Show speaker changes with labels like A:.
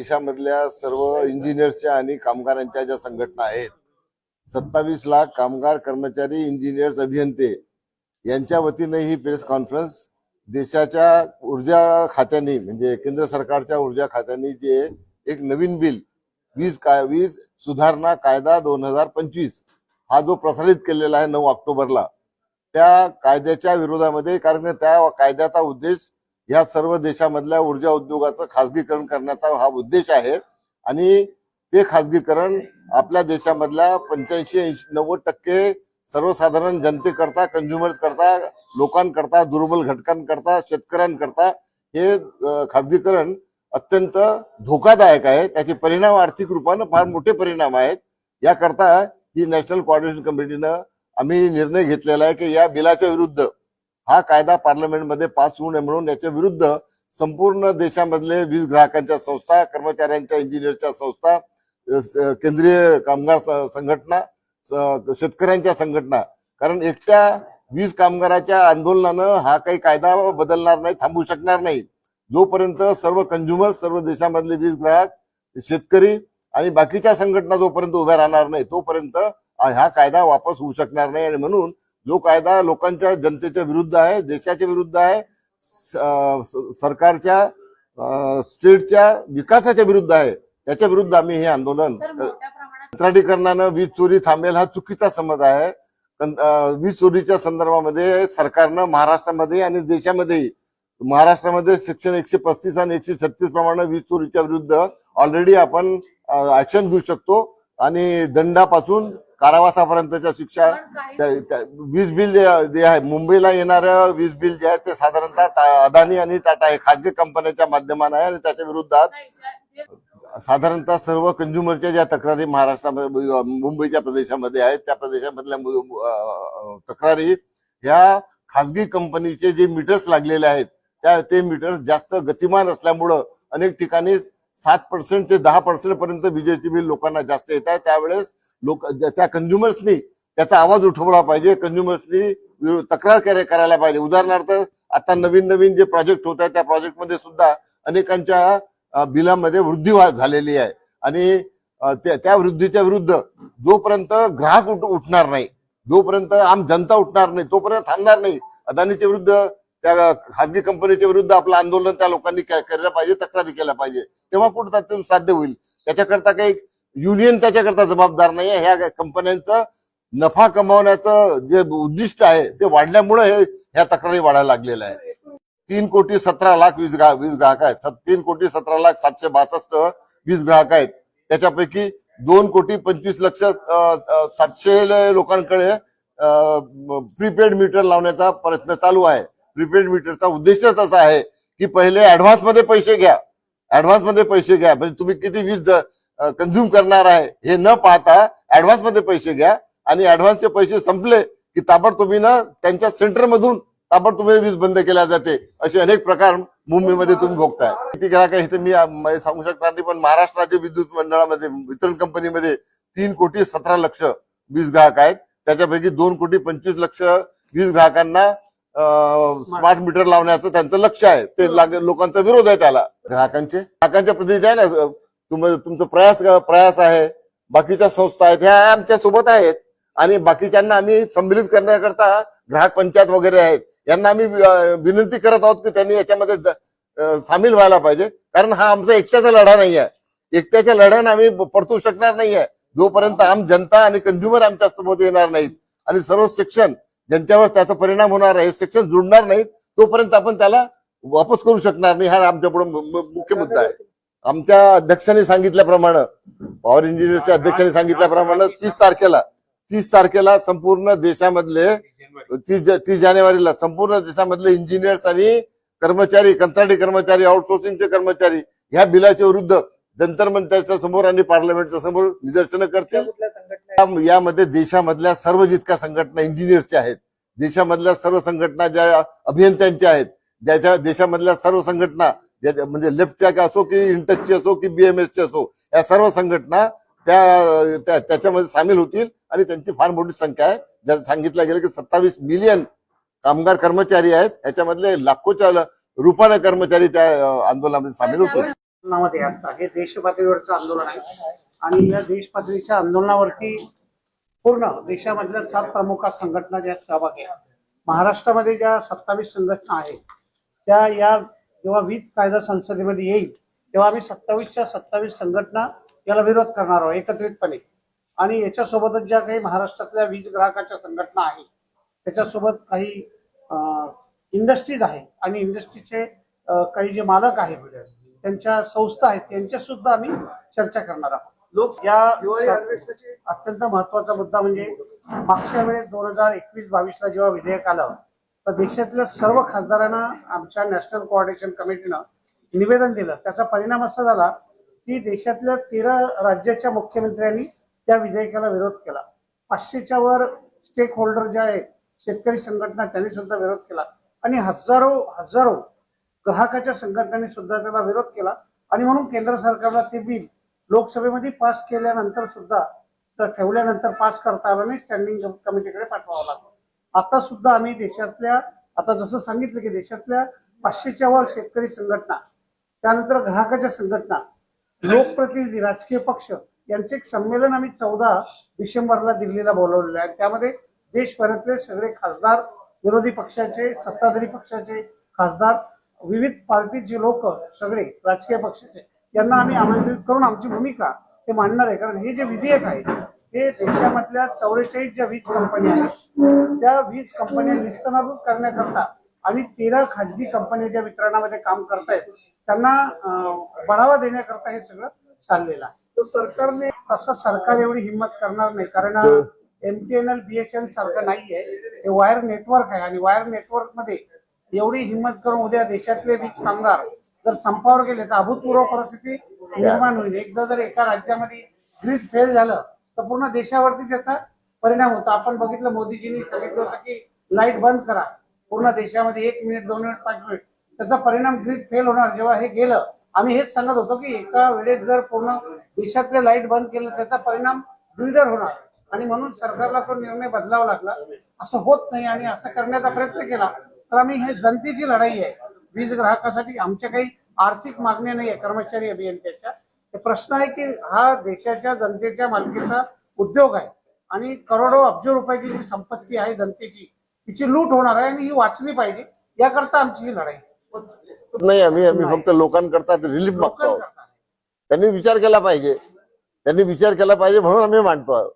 A: देशामधल्या सर्व इंजिनियर्सच्या आणि कामगारांच्या ज्या संघटना आहेत सत्तावीस लाख कामगार कर्मचारी इंजिनियर्स अभियंते यांच्या वतीने ही प्रेस कॉन्फरन्स देशाच्या ऊर्जा खात्याने म्हणजे केंद्र सरकारच्या ऊर्जा खात्याने जे एक नवीन बिल वीज काय वीज सुधारणा कायदा दोन हजार पंचवीस हा जो प्रसारित केलेला आहे नऊ ऑक्टोबरला त्या कायद्याच्या विरोधामध्ये कारण त्या कायद्याचा उद्देश या सर्व देशामधल्या ऊर्जा उद्योगाचं खासगीकरण करण्याचा हा उद्देश आहे. आणि ते खासगीकरण आपल्या देशामधल्या पंच्याऐंशी ऐंशी नव्वद टक्के सर्वसाधारण जनतेकरता कन्झ्युमर्स करता लोकांकरता दुर्बल घटकांकरता शेतकऱ्यांकरता हे खाजगीकरण खासगीकरण अत्यंत धोकादायक आहे. त्याचे परिणाम आर्थिक रूपानं फार मोठे परिणाम आहेत. याकरता ही नॅशनल कॉर्डिनेशन कमिटीनं आम्ही निर्णय घेतलेला आहे की या बिलाच्या विरुद्ध हा कायदा पार्लमेंटमध्ये पास होऊ नये म्हणून याच्या विरुद्ध संपूर्ण देशामधले वीज ग्राहकांच्या संस्था कर्मचाऱ्यांच्या इंजिनियरच्या संस्था केंद्रीय कामगार संघटना शेतकऱ्यांच्या संघटना. कारण एकट्या वीज कामगाराच्या आंदोलनानं हा काही कायदा बदलणार नाही थांबू शकणार नाही. जोपर्यंत सर्व कंझ्युमर सर्व देशामधले वीज ग्राहक शेतकरी आणि बाकीच्या संघटना जोपर्यंत उभ्या राहणार नाही तोपर्यंत हा कायदा वापस होऊ शकणार नाही आणि म्हणून जो कायदा लोकांच्या जनतेच्या विरुद्ध आहे देशाच्या विरुद्ध आहे सरकारच्या स्टेटच्या विकासाच्या विरुद्ध आहे त्याच्या विरुद्ध आम्ही हे आंदोलन कंत्राटीकरणानं वीज चोरी थांबेल हा चुकीचा समज आहे. वीज चोरीच्या संदर्भामध्ये सरकारनं महाराष्ट्रामध्ये आणि देशामध्येही महाराष्ट्रामध्ये सेक्शन एकशे पस्तीस आणि एकशे छत्तीस प्रमाणे वीज चोरीच्या विरुद्ध ऑलरेडी आपण ऍक्शन घेऊ शकतो आणि दंडापासून कारावासापर्यंतच्या शिक्षा वीज बिल जे आहे मुंबईला येणारं वीज बिल जे आहे ते साधारणतः अदानी आणि टाटा हे खाजगी कंपन्यांच्या माध्यमाने आहे आणि त्याच्या विरुद्धात साधारणतः सर्व कंझ्युमरच्या ज्या तक्रारी महाराष्ट्रामध्ये मुंबईच्या प्रदेशामध्ये आहेत त्या प्रदेशामधल्या तक्रारी ह्या खाजगी कंपनीचे जे मीटर्स लागलेले आहेत त्या ते मीटर्स जास्त गतिमान असल्यामुळं अनेक ठिकाणी सात पर्सेंट ते दहा पर्सेंट पर्यंत विजेची बिल लोकांना जास्त येत आहे त्यावेळेस लोक त्या कंझ्युमर्सनी त्याचा आवाज उठवला पाहिजे. कंझ्युमर्सनी तक्रार करायला पाहिजे. उदाहरणार्थ आता नवीन नवीन जे प्रोजेक्ट होत आहे त्या प्रोजेक्टमध्ये सुद्धा अनेकांच्या बिलामध्ये वृद्धी झालेली आहे. आणि त्या त्या वृद्धीच्या विरुद्ध जोपर्यंत ग्राहक उठ उठणार नाही जोपर्यंत आम जनता उठणार नाही तोपर्यंत थांबणार नाही अदानीच्या विरुद्ध त्या खासगी कंपनीच्या विरुद्ध आपलं आंदोलन त्या लोकांनी केलं पाहिजे तक्रारी केल्या पाहिजे. तेव्हा कुठं ते साध्य होईल. त्याच्याकरता काही युनियन त्याच्याकरता जबाबदार नाही आहे ह्या कंपन्यांचं नफा कमावण्याचं जे उद्दिष्ट आहे ते वाढल्यामुळे हे ह्या तक्रारी वाढायला लागलेल्या आहे तीन कोटी सतरा लाख वीज ग्राहक वीज ग्राहक आहेत. तीन कोटी सतरा लाख सातशे बासष्ट वीज ग्राहक आहेत. त्याच्यापैकी दोन कोटी पंचवीस लक्ष सातशे ल- लोकांकडे प्रीपेड मीटर लावण्याचा प्रयत्न चालू आहे. प्रीपेड मीटरचा उद्देशच असा आहे की पहिले ऍडव्हान्समध्ये पैसे घ्या. ऍडव्हान्समध्ये पैसे घ्या. म्हणजे तुम्ही किती वीज कन्झ्युम करणार आहे हे न पाहता ऍडव्हान्समध्ये पैसे घ्या. आणि ऍडव्हान्सचे पैसे संपले की ताबडतोबी ना त्यांच्या सेंटरमधून ताबडतोबी वीज बंद केल्या जाते. असे अनेक प्रकार मुंबईमध्ये तुम्ही भोगताय किती ग्राहक आहे ते मी सांगू शकणार नाही पण महाराष्ट्र राज्य विद्युत मंडळामध्ये वितरण कंपनीमध्ये तीन कोटी सतरा लक्ष वीज ग्राहक आहेत. त्याच्यापैकी दोन कोटी पंचवीस लक्ष वीज ग्राहकांना स्मार्ट. मीटर लावण्याचं त्यांचं लक्ष आहे. ते लाग- लोकांचा विरोध आहे त्याला. ग्राहकांचे? ग्राहकांच्या प्रतिनिधी आहे ना तुम तुमचं प्रयास प्रयास आहे. बाकीच्या संस्था आहेत ह्या आमच्यासोबत आहेत. आणि बाकीच्यांना आम्ही संमिलित करण्याकरता ग्राहक पंचायत वगैरे आहेत. यांना आम्ही विनंती करत आहोत की त्यांनी याच्यामध्ये सामील व्हायला पाहिजे. कारण हा आमचा एकट्याचा लढा नाही आहे. एकट्याच्या लढ्याने आम्ही परतू शकणार नाही आहे. जोपर्यंत आम जनता आणि कंझ्युमर आमच्यासोबत येणार नाहीत. आणि सर्व सेक्शन ज्यांच्यावर त्याचा परिणाम होणार आहे सेक्शन जुळणार नाहीत तोपर्यंत आपण त्याला वापस करू शकणार नाही हा आमच्या पुढे मुख्य मुद्दा आहे. आमच्या अध्यक्षांनी सांगितल्याप्रमाणे पॉवर इंजिनियरच्या अध्यक्षांनी सांगितल्याप्रमाणे तीस तारखेला तीस तारखेला संपूर्ण देशामधले तीस तीस जानेवारीला संपूर्ण देशामधले इंजिनियर्स आणि कर्मचारी कंत्राटी कर्मचारी आउटसोर्सिंगचे कर्मचारी ह्या बिलाच्या विरुद्ध जंतर मंतरच्या समोर आणि पार्लमेंटच्या समोर निदर्शनं करतील. यामध्ये देशामधल्या सर्व जितक्या संघटना इंजिनियर्सच्या आहेत. देशामधल्या सर्व संघटना ज्या अभियंत्यांच्या आहेत ज्याच्या देशामधल्या सर्व संघटना म्हणजे लेफ्टच्या का असो की इंटचची असो की बीएमएसची असो या सर्व संघटना त्या त्याच्यामध्ये सामील होतील आणि त्यांची फार मोठी संख्या आहे. ज्याला सांगितलं गेलं की सत्तावीस मिलियन कामगार कर्मचारी आहेत याच्यामधले लाखोच्या ल- रुपाने कर्मचारी त्या आंदोलनामध्ये सामील होतील.
B: हे देश पातळीवरचं आंदोलन आहे. आणि या देश पातळीच्या आंदोलनावरती पूर्ण देशामधल्या सात प्रमुख संघटना ज्या सहभागी आहेत. महाराष्ट्रामध्ये ज्या सत्तावीस संघटना आहेत त्या या जेव्हा वीज कायदा संसदेमध्ये येईल तेव्हा आम्ही सत्तावीसच्या सत्तावीस संघटना याला विरोध करणार आहोत एकत्रितपणे. आणि याच्यासोबतच ज्या काही महाराष्ट्रातल्या वीज ग्राहकाच्या संघटना आहेत त्याच्यासोबत काही इंडस्ट्रीज आहेत आणि इंडस्ट्रीचे काही जे मालक आहेत त्यांच्या संस्था आहेत त्यांच्या सुद्धा आम्ही चर्चा करणार आहोत. लोक या अत्यंत महत्त्वाचा मुद्दा म्हणजे मागच्या वेळेस दोन हजार एकवीस बावीसला जेव्हा विधेयक आलं तर देशातल्या सर्व खासदारांना आमच्या नॅशनल कोऑर्डिनेशन कमिटीनं निवेदन दिलं. त्याचा परिणाम असा झाला की देशातल्या तेरा राज्याच्या मुख्यमंत्र्यांनी त्या विधेयकाला विरोध केला. पाचशेच्या वर स्टेक होल्डर जे आहेत शेतकरी संघटना त्यांनी सुद्धा विरोध केला. आणि हजारो हजारो ग्राहकाच्या संघटनांनी सुद्धा त्याला विरोध केला. आणि म्हणून केंद्र सरकारला ते बिल लोकसभेमध्ये पास केल्यानंतर सुद्धा तर ठेवल्यानंतर पास करता आला नाही स्टँडिंग कमिटीकडे पाठवावं लागलं. आता सुद्धा आम्ही देशातल्या आता जसं सांगितलं की देशातल्या पाचशेच्या वर शेतकरी संघटना त्यानंतर ग्राहकाच्या संघटना लोकप्रतिनिधी राजकीय पक्ष यांचे एक संमेलन आम्ही चौदा डिसेंबरला दिल्लीला बोलवलेलं आहे. त्यामध्ये देशभरातले सगळे खासदार विरोधी पक्षाचे सत्ताधारी पक्षाचे खासदार विविध पार्टीचे लोक सगळे राजकीय पक्षाचे यांना आम्ही आमंत्रित करून आमची भूमिका हे मांडणार आहे. कारण हे जे विधेयक आहे हे देशामधल्या चौवेचाळीस ज्या वीज कंपन्या आहेत त्या वीज कंपन्या निस्तनाभूत करण्याकरता आणि तेरा खाजगी कंपन्या ज्या वितरणामध्ये काम करतायत त्यांना बढावा देण्याकरता हे सगळं चाललेलं आहे. तर सरकारने तसं सरकार एवढी हिंमत करणार नाही. कारण एमटीएनएल बीएसएन सारखं नाहीये. हे वायर नेटवर्क आहे आणि वायर नेटवर्कमध्ये एवढी हिंमत करून उद्या देशातले वीज कामगार जर संपावर गेले तर अभूतपूर्व परिस्थिती निर्माण होईल. एकदा जर एका राज्यामध्ये ग्रीड फेल झालं तर पूर्ण देशावरती त्याचा परिणाम होतो. आपण बघितलं मोदीजींनी सांगितलं होतं की लाइट बंद करा. पूर्ण देशामध्ये एक मिनिट दोन मिनिट पाच मिनिट. त्याचा परिणाम ग्रीड फेल होणार. जेव्हा हे गेलं आम्ही हेच सांगत होतो की एका वेळेत जर पूर्ण देशातले लाइट बंद केलं त्याचा परिणाम ग्रीडर होणार. आणि म्हणून सरकारला तो निर्णय बदलावा लागला. असं होत नाही आणि असं करण्याचा प्रयत्न केला. तर आम्ही हे जनतेची लढाई आहे. वीज ग्राहकासाठी आमच्या काही आर्थिक मागण्या नाही आहे कर्मचारी अभियंत्याच्या. ते प्रश्न आहे की हा देशाच्या जनतेच्या मालकीचा उद्योग आहे आणि करोडो अब्ज रुपयाची जी संपत्ती आहे जनतेची तिची लूट होणार आहे आणि ही वाचली पाहिजे. याकरता आमची ही लढाई.
A: नाही आम्ही आम्ही फक्त लोकांकरता रिलीफ मागतो. त्यांनी विचार केला पाहिजे. त्यांनी विचार केला पाहिजे म्हणून आम्ही मांडतो. आहोत